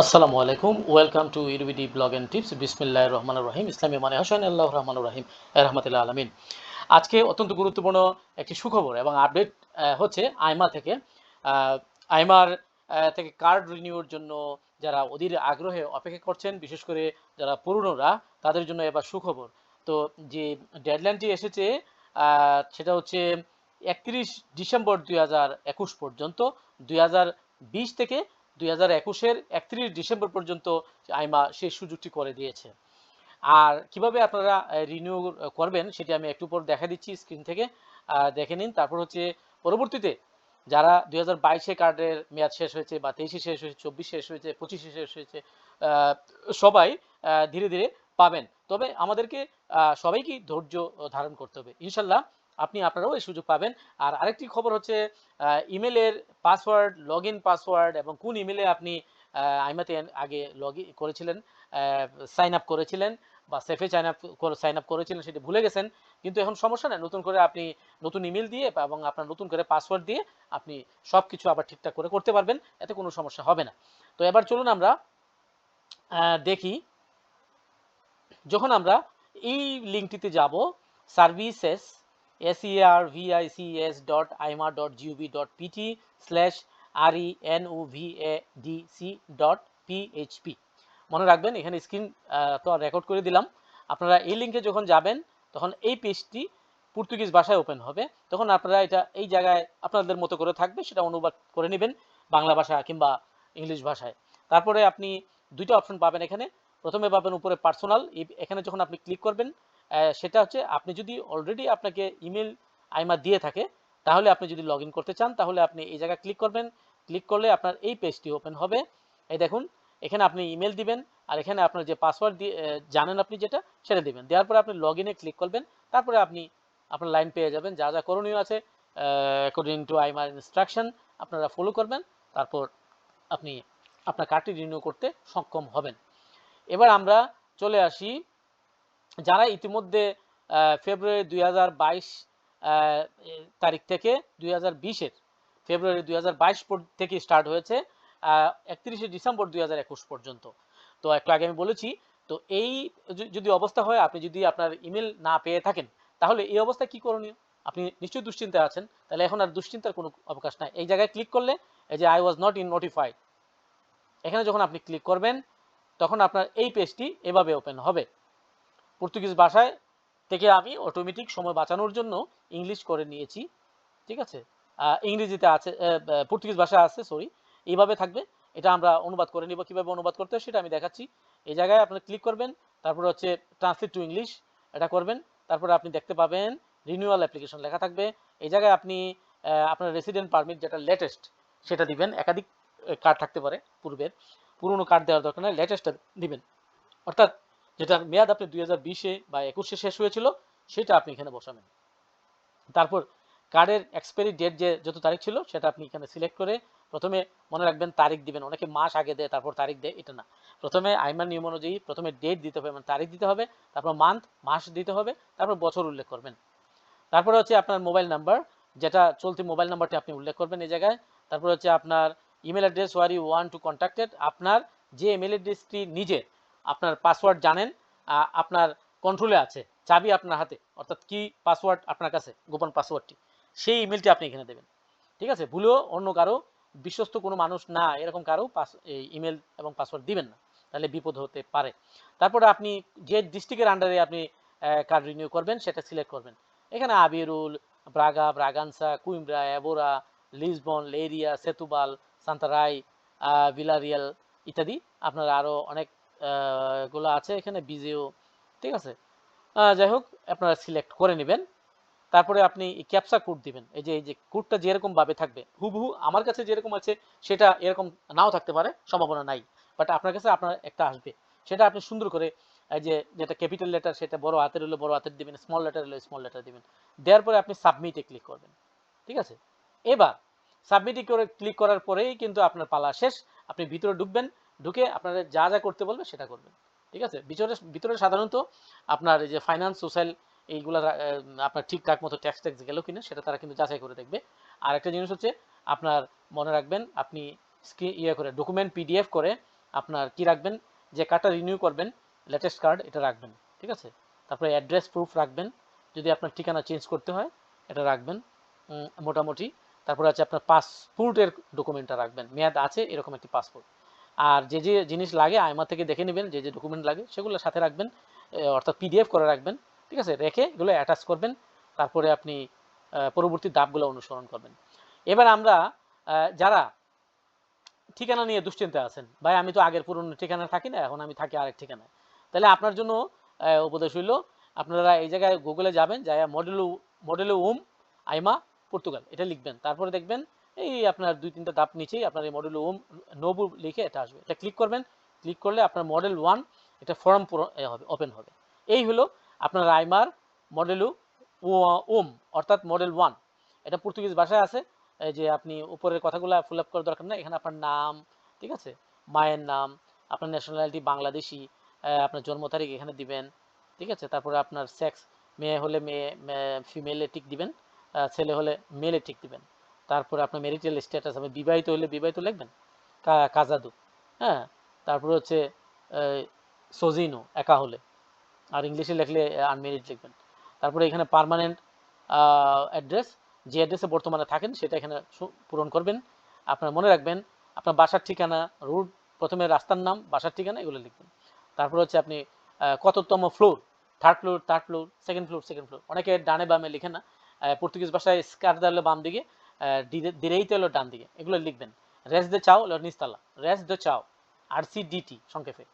আসসালামু আলাইকুম, welcome to UBD blog and tips বিসমিল্লাহ রহমান রহিম, ইসলামী মানে হাসান আল্লাহ রহমান রহিম রহমতুল্লাহ আলমিন। আজকে অত্যন্ত গুরুত্বপূর্ণ একটি সুখবর এবং আপডেট হচ্ছে আইমা থেকে আইমার থেকে কার্ড রিনিউর জন্য যারা অধীর আগ্রহে অপেক্ষা করছেন, বিশেষ করে যারা পুরনোরা, তাদের জন্য এবার সুখবর। তো যে ডেডলাইনটি এসেছে সেটা হচ্ছে একত্রিশ ডিসেম্বর দুই হাজার একুশ পর্যন্ত, দুই হাজার বিশ থেকে দুই হাজার একুশের একত্রিশ ডিসেম্বর পর্যন্ত আইমা সেই সুযোগটি করে দিয়েছে। আর কীভাবে আপনারা রিনিউ করবেন সেটি আমি একটু পর দেখা দিচ্ছি স্ক্রিন থেকে। দেখে নিন। তারপর হচ্ছে পরবর্তীতে যারা দুই হাজার বাইশে কার্ডের মেয়াদ শেষ হয়েছে বা তেইশে শেষ হয়েছে চব্বিশ শেষ হয়েছে পঁচিশে শেষ হয়েছে সবাই ধীরে ধীরে পাবেন। তবে আমাদেরকে আহ, সবাইকেই ধৈর্য ধারণ করতে হবে। ইনশাল্লাহ আপনি আপনারাও এই সুযোগ পাবেন। আর আরেকটি খবর হচ্ছে ইমেলের পাসওয়ার্ড লগ পাসওয়ার্ড এবং কোন ইমেলে আপনি আইমাতে আগে লগ করেছিলেন সাইন আপ করেছিলেন বা সেফে সাইন আপ সাইন আপ করেছিলেন সেটি ভুলে গেছেন। কিন্তু এখন সমস্যা নেই, নতুন করে আপনি নতুন ইমেল দিয়ে এবং আপনার নতুন করে পাসওয়ার্ড দিয়ে আপনি সব কিছু আবার ঠিকঠাক করে করতে পারবেন, এতে কোনো সমস্যা হবে না। তো এবার চলুন আমরা দেখি, যখন আমরা এই লিঙ্কটিতে যাব services PT slash R E N O V A D C dot PHP মনে রাখবেন, এখানে স্ক্রিন তো রেকর্ড করে দিলাম। আপনারা এই লিঙ্কে যখন যাবেন, তখন এই পেজটি পর্তুগিজ ভাষায় ওপেন হবে। তখন আপনারা এটা এই জায়গায় আপনাদের মতো করে থাকবে, সেটা অনুবাদ করে নেবেন বাংলা ভাষা কিংবা ইংলিশ ভাষায়। তারপরে আপনি দুইটা অপশন পাবেন এখানে। প্রথমে পাবেন উপরে পার্সোনাল এখানে যখন আপনি ক্লিক করবেন সেটা হচ্ছে আপনি যদি অলরেডি আপনাকে ইমেল আইমা দিয়ে থাকে, তাহলে আপনি যদি লগ করতে চান, তাহলে আপনি এই জায়গায় ক্লিক করবেন। ক্লিক করলে আপনার এই পেজটি ওপেন হবে। এই দেখুন, এখানে আপনি ইমেল দিবেন, আর এখানে আপনার যে পাসওয়ার্ড দিয়ে জানেন আপনি যেটা, সেটা দিবেন। দেওয়ার পরে আপনি লগ ক্লিক করবেন। তারপরে আপনি আপনার লাইন পেয়ে যাবেন। যা যা করণীয় আছে অ্যাকর্ডিং টু আইমার ইনস্ট্রাকশন আপনারা ফলো করবেন। তারপর আপনি আপনার কার্ডটি রিনিউ করতে সক্ষম হবেন। এবার আমরা চলে আসি যারা ইতিমধ্যে ফেব্রুয়ারি দুই হাজার বাইশ তারিখ থেকে দুই হাজার বিশের ফেব্রুয়ারি দুই হাজার বাইশ থেকে স্টার্ট হয়েছে একত্রিশে ডিসেম্বর দুই হাজার একুশ পর্যন্ত। তো একটু আগে আমি বলেছি, তো এই যদি অবস্থা হয়, আপনি যদি আপনার ইমেল না পেয়ে থাকেন, তাহলে এই অবস্থায় কি করণীয়? আপনি নিশ্চয়ই দুশ্চিন্তায় আছেন, তাহলে এখন আর দুশ্চিন্তার কোনো অবকাশ নাই। এই জায়গায় ক্লিক করলে, এই যে I was not in notified এখানে যখন আপনি ক্লিক করবেন, তখন আপনার এই পেজটি এভাবে ওপেন হবে। পর্তুগিজ ভাষায় থেকে আমি অটোমেটিক সময় বাঁচানোর জন্য ইংলিশ করে নিয়েছি, ঠিক আছে? ইংরেজিতে আছে পর্তুগিজ ভাষা আছে সরি এইভাবে থাকবে। এটা আমরা অনুবাদ করে নিব, কীভাবে অনুবাদ করতে হয় সেটা আমি দেখাচ্ছি। এই জায়গায় আপনি ক্লিক করবেন, তারপর হচ্ছে ট্রান্সলেট টু ইংলিশ এটা করবেন। তারপরে আপনি দেখতে পাবেন রিনিউয়াল অ্যাপ্লিকেশন লেখা থাকবে। এই জায়গায় আপনি আপনার রেসিডেন্ট পারমিট যেটা লেটেস্ট সেটা দিবেন। একাধিক কার্ড থাকতে পারে পূর্বের। পুরনো কার্ড দেওয়ার দরকার নেই লেটেস্টটা দিবেন। অর্থাৎ যেটার মেয়াদ আপনি দুই হাজার বিশে বা একুশে শেষ হয়েছিল, সেটা আপনি এখানে বসাবেন। তারপর কার্ডের এক্সপায়ারি ডেট যে যত তারিখ ছিল, সেটা আপনি এখানে সিলেক্ট করে প্রথমে মনে রাখবেন তারিখ দিবেন। অনেকে মাস আগে দেয়, তারপর তারিখ দেয়, এটা না। প্রথমে আইমান নিয়ম অনুযায়ী প্রথমে ডেট দিতে হবে মানে তারিখ দিতে হবে, তারপর মান্থ মাস দিতে হবে, তারপর বছর উল্লেখ করবেন। তারপরে হচ্ছে আপনার মোবাইল নাম্বার যেটা চলতি মোবাইল নাম্বারটি আপনি উল্লেখ করবেন এই জায়গায়। তারপর হচ্ছে আপনার email address where you want to contacted আপনার যে ইমেল অ্যাড্রেসটি নিজে আপনার পাসওয়ার্ড জানেন আপনার কন্ট্রোলে আছে, চাবি আপনার হাতে, অর্থাৎ কি পাসওয়ার্ড আপনার কাছে, গোপন পাসওয়ার্ডটি সেই ইমেলটি আপনি এখানে দেবেন, ঠিক আছে? ভুলেও অন্য কারও, বিশ্বস্ত কোনো মানুষ না, এরকম কারও পাস এই ইমেল এবং পাসওয়ার্ড দিবেন না, তাহলে বিপদ হতে পারে। তারপরে আপনি যে ডিস্ট্রিক্টের আন্ডারে আপনি কার্ড রিনিউ করবেন, সেটা সিলেক্ট করবেন। এখানে আবিরুল, ব্রাগা, ব্রাগানসা কুইমব্রা অ্যাবোরা, লিসবন, লেরিয়া, সেতুবাল, সান্তারাই ভিলারিয়াল ইত্যাদি, আপনার আরও অনেক গুলো আছে এখানে বিজিও ঠিক আছে? যাই হোক, আপনারা সিলেক্ট করে নেবেন। তারপরে আপনি ক্যাপসা কোড দিবেন। এই যে এই যে কোডটা যেরকম ভাবে থাকবে, হুবহু আমার কাছে যেরকম আছে, সেটা এরকম নাও থাকতে পারে, সম্ভাবনা নাই। বাট আপনার কাছে আপনার একটা আসবে। সেটা আপনি সুন্দর করে, এই যে, যেটা ক্যাপিটাল লেটার সেটা বড় হাতের হলে বড় হাতের দিবেন স্মল লেটার হলে স্মল লেটার দিবেন। দেওয়ার পরে আপনি সাবমিটে ক্লিক করবেন। ঠিক আছে? এবার সাবমিটে করে ক্লিক করার পরেই কিন্তু আপনার পালা শেষ। আপনি ভিতরে ঢুকবেন ঢুকে আপনাদের যা যা করতে বলবে সেটা করবেন। ঠিক আছে? ভিতরে ভিতরে সাধারণত আপনার এই যে ফাইন্যান্স সোশ্যাল এইগুলা আপনার ঠিকঠাক মতো ট্যাক্স ট্যাক্স গেল কিনা সেটা তারা কিন্তু যাচাই করে দেখবে। আর একটা জিনিস হচ্ছে আপনার মনে রাখবেন, আপনি ইয়ে করে ডকুমেন্ট পিডিএফ করে আপনার কি রাখবেন? যে কার্ডটা রিনিউ করবেন লেটেস্ট কার্ড এটা রাখবেন। ঠিক আছে? তারপরে অ্যাড্রেস প্রুফ রাখবেন। যদি আপনার ঠিকানা চেঞ্জ করতে হয়, এটা রাখবেন। মোটামুটি। তারপরে আছে আপনার পাসপোর্টের ডকুমেন্টটা রাখবেন। মেয়াদ আছে, এরকম একটি পাসপোর্ট আর যে যে জিনিস লাগে আইমা থেকে দেখে নেবেন, যে যে ডকুমেন্ট লাগে, সেগুলো সাথে রাখবেন অর্থাৎ পিডিএফ করে রাখবেন, ঠিক আছে? রেখে এগুলো অ্যাটাচ করবেন, তারপরে আপনি পরবর্তী ধাপগুলো অনুসরণ করবেন। এবার আমরা যারা ঠিকানা নিয়ে দুশ্চিন্তা আছেন, ভাই আমি তো আগের পুরনো ঠিকানা থাকি না, এখন আমি থাকি আরেক ঠিকানায়। তাহলে আপনার জন্য উপদেশ হইল, আপনারা এই জায়গায় গুগলে যাবেন যাই মডেল মডেলু উম আইমা পর্তুগাল এটা লিখবেন। তারপরে দেখবেন এই আপনার দুই তিনটা ধাপ নিচেই আপনার এই মডেল ওম, নবু লিখে এটা আসবে। এটা ক্লিক করবেন ক্লিক করলে আপনার মডেল ওয়ান এটা ফর্ম হবে ওপেন হবে। এই হলো আপনার আইমার মডেলু ওম, অর্থাৎ মডেল ওয়ান এটা পর্তুগিজ ভাষায় আছে যে আপনি উপরের কথাগুলো ফুল আপ করার দরকার নেই, এখানে আপনার নাম, ঠিক আছে? মায়ের নাম, আপনার ন্যাশনালিটি বাংলাদেশি আপনার জন্ম তারিখ এখানে দিবেন, ঠিক আছে? তারপরে আপনার সেক্স মেয়ে হলে মেয়ে ফিমেলে টিক দিবেন ছেলে হলে মেলে টিক দিবেন। তারপরে আপনার মেরিটাল স্ট্যাটাস হবে, বিবাহিত হলে বিবাহিত লিখবেন? কাজাদু। হ্যাঁ তারপরে হচ্ছে সজিনো, একা হলে। আর ইংলিশে লিখলে আনমেরিড লিখবেন। তারপরে এখানে পার্মানেন্ট অ্যাড্রেস যে অ্যাড্রেসে বর্তমানে থাকেন, সেটা এখানে পূরণ করবেন। আপনার মনে রাখবেন, আপনার বাসার ঠিকানা রুট প্রথমে রাস্তার নাম, বাসার ঠিকানা, এগুলো লিখবেন। তারপর হচ্ছে আপনি কততম floor third floor third floor second floor second floor অনেকে ডানে বামে লিখে না। পর্তুগিজ ভাষায় স্কার বাম দিকে দিরেইতে হলো ডান দিকে এগুলো লিখবেন। রেস দে চাও হলো নিস্তালা। রেস দে চাও। আর সি ডিটি সংক্ষেপে।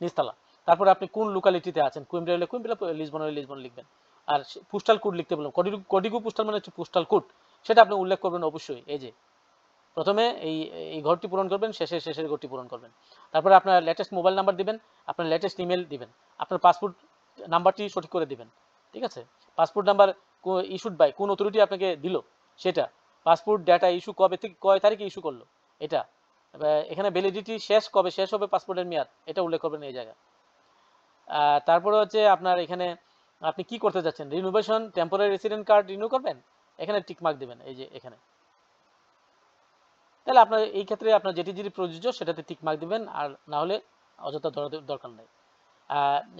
নিস্তালা। তারপরে আপনি কোন লোকালিটিতে আছেন? কুইমব্রা হলে কুইমব্রা লিসবন হলে লিসবন লিখবেন। আর পোস্টাল কোড লিখতে বললাম কডিগু পোস্টাল মানে হচ্ছে পোস্টাল কোড সেটা আপনি উল্লেখ করবেন অবশ্যই। এই যে, প্রথমে এই এই ঘরটি পূরণ করবেন, শেষে শেষের ঘরটি পূরণ করবেন। তারপরে আপনার লেটেস্ট মোবাইল নাম্বার দিবেন, আপনার লেটেস্ট ইমেল দিবেন, আপনার পাসপোর্ট নাম্বারটি সঠিক করে দিবেন। ঠিক আছে? পাসপোর্ট নাম্বার ইস্যুড বাই কোন অথরিটি আপনাকে দিল, সেটা। পাসপোর্ট ডেটা ইস্যু কবে থেকে কয় তারিখে ইস্যু করল? এটা। এখানে ভ্যালিডিটি শেষ কবে? শেষ হবে পাসপোর্টের মেয়াদ। এটা উল্লেখ করবেন এই জায়গায়। তারপরে হচ্ছে আপনার এখানে আপনি কি করতে যাচ্ছেন? Renovation temporary resident card renew করবেন? এখানে টিক মার্ক দিবেন এই যে এখানে। তাহলে আপনার এই ক্ষেত্রে আপনার যেটি যেটি প্রযোজ্য সেটাতে টিক মার্ক দিবেন, আর না হলে অযথা দরকার নেই।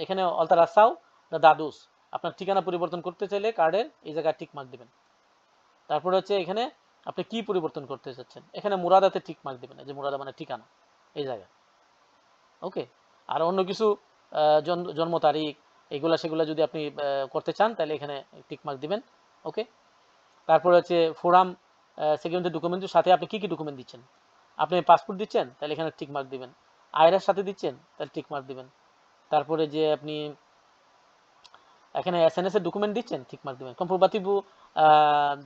এখানে অলতারাসাও দাদুস। আপনার ঠিকানা পরিবর্তন করতে চাইলে কার্ডের এই জায়গায় টিক মার্ক দিবেন। তারপরে হচ্ছে এখানে আপনি কি পরিবর্তন করতে চাচ্ছেন? এখানে মুরাদাতে ঠিক মার্ক দিবেন যে মুরাদা মানে ঠিকানা, এই জায়গায়। ওকে আর অন্য কিছু জন্ম তারিখ, এগুলা সেগুলা যদি আপনি করতে চান, তাহলে এখানে টিক মার্ক দিবেন। ওকে তারপরে হচ্ছে ফোরাম সেকেন্ড ডকুমেন্টের সাথে আপনি কি কি ডকুমেন্ট দিচ্ছেন? আপনি পাসপোর্ট দিচ্ছেন, তাহলে এখানে টিক মার্ক দিবেন। আয়ের সাথে দিচ্ছেন, তাহলে টিক মার্ক দিবেন। তারপরে যে আপনি এখানে এসএনএস এর ডকুমেন্ট দিচ্ছেন? ঠিক মার্ক দিবেন। কম্প্রোবাতিভ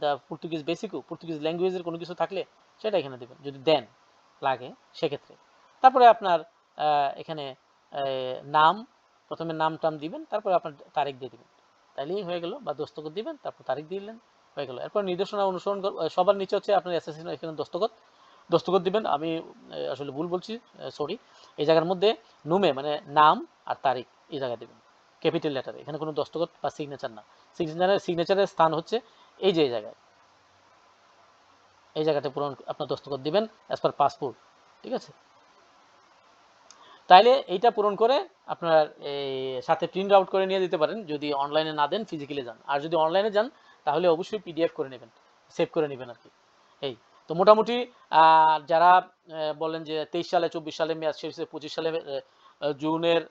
দ্য পর্তুগিজ বেসিকও পর্তুগিজ ল্যাঙ্গুয়েজের কোনো কিছু থাকলে সেটা এখানে দিবেন, যদি দেন, লাগে সেক্ষেত্রে। তারপরে আপনার এখানে নাম, প্রথমে নাম টাম দিবেন, তারপরে আপনার তারিখ দিয়ে দিবেন। তাইলেই হয়ে গেল, বা দস্তখত দিবেন, তারপর তারিখ দিলেন, হয়ে গেল। এরপর নির্দেশনা অনুসরণ সবার নিচে হচ্ছে আপনার এসএসসি এখানে দস্তখত দস্তখত দিবেন, আমি আসলে ভুল বলছি সরি এই জায়গার মধ্যে নুমে মানে নাম আর তারিখ এই জায়গায় দেবেন। ক্যাপিটাল লেটারে, এখানে কোনো দস্তখত বা সিগনেচার না। সিগনেচারের সিগনেচারের স্থান হচ্ছে এই যে জায়গায়। এই জায়গাটা পূরণ আপনার দস্তখত দিবেন অ্যাজ পার পাসপোর্ট ঠিক আছে? তাইলে এইটা পূরণ করে আপনার এই সাথে প্রিন্ট আউট করে নিয়ে দিতে পারেন, যদি অনলাইনে না দেন ফিজিক্যালি যান। আর যদি অনলাইনে যান, তাহলে অবশ্যই পিডিএফ করে নেবেন সেভ করে নেবেন আর কি। এই, তো মোটামুটি যারা বলেন যে তেইশ সালে, চব্বিশ সালে, মেয়াদ শেষ পঁচিশ সালে জুনের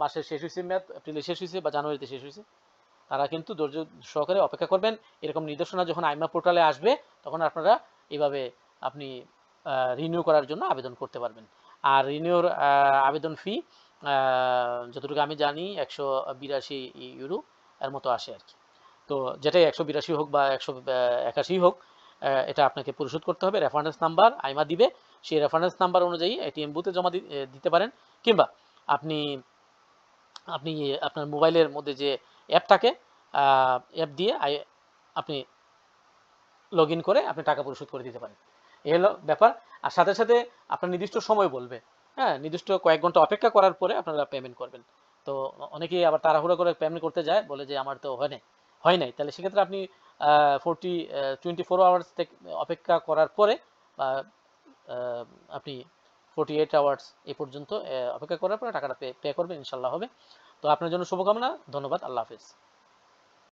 মাসের শেষ হয়েছে মেয়াদ, এপ্রিলে শেষ হয়েছে বা জানুয়ারিতে শেষ হয়েছে তারা কিন্তু ধৈর্য সহকারে অপেক্ষা করবেন। এরকম নির্দেশনা যখন আইমা পোর্টালে আসবে, তখন আপনারা এইভাবে আপনি রিনিউ করার জন্য আবেদন করতে পারবেন। আর রিনিউর আবেদন ফি যতটুকু আমি জানি, একশো বিরাশি ইউরো এর মতো আসে আর কি। তো যেটাই একশো বিরাশি হোক বা একশো একাশি হোক এটা আপনাকে পরিশোধ করতে হবে। রেফারেন্স নাম্বার আইমা দিবে। সেই রেফারেন্স নাম্বার অনুযায়ী এটিএম বুথে জমা দিতে পারেন। কিংবা আপনি আপনি আপনার মোবাইলের মধ্যে যে অ্যাপ থাকে অ্যাপ দিয়ে আপনি লগ করে আপনি টাকা পরিশোধ করে দিতে পারেন। এই হলো ব্যাপার। আর সাথে সাথে আপনার নির্দিষ্ট সময় বলবে। হ্যাঁ নির্দিষ্ট কয়েক ঘণ্টা অপেক্ষা করার পরে আপনারা পেমেন্ট করবেন। তো অনেকেই আবার তাড়াহুড়ো করে পেমেন্ট করতে যায়, বলে যে আমার তো হয় নাই হয় নাই। তাহলে সেক্ষেত্রে আপনি ফোরটি টোয়েন্টি ফোর আওয়ার্স অপেক্ষা করার পরে আপনি ফোর্টি এইট আওয়ার্স এ পর্যন্ত অপেক্ষা করার পরে টাকাটা পে করবেন ইনশাল্লাহ হবে। তো আপনার জন্য শুভকামনা, ধন্যবাদ, আল্লাহ হাফিজ।